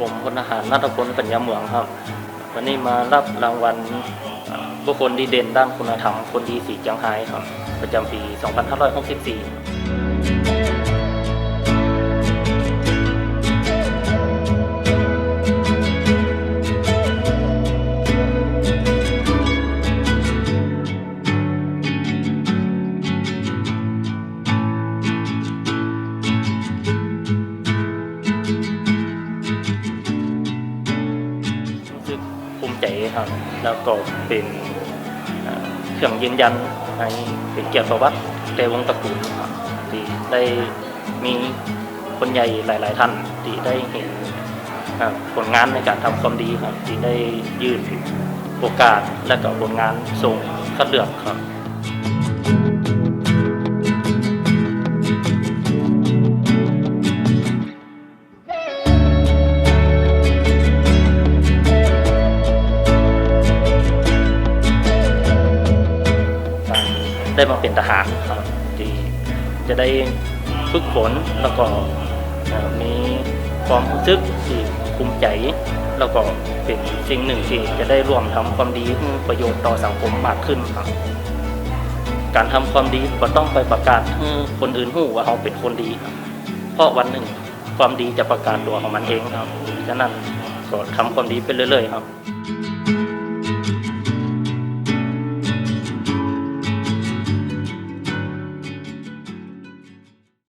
ผมพลทหารนัทพลปัญญาเมืองครับ วันนี้มารับรางวัลบุคคลดีเด่นด้านคุณธรรม คนดีสีจังไฮครับ ประจำปี 2564 มิใจครับ แล้วก็เป็นเครื่องยืนยันในเป็นเกียรติประวัติในวงตระกูลครับที่ได้มีคนใหญ่หลาย ๆ ท่านที่ได้เห็นผลงานในการทำความดีครับที่ได้ยื่นโอกาสและก็ผลงานส่งคัดเลือกครับ ได้มาเป็นทหารครับที่จะได้ฝึกฝนแล้วก็มีความรู้สึกที่ภูมิใจ แล้วก็เป็นสิ่งหนึ่งที่จะได้ร่วมทำความดีประโยชน์ต่อสังคมมากขึ้นครับ การทำความดีก็ต้องไปประกาศให้คนอื่นรู้ว่าเราเป็นคนดี เพราะวันหนึ่งความดีจะประกาศตัวของมันเองครับฉะนั้นก็ทำความดีไปเรื่อย ๆ ครับ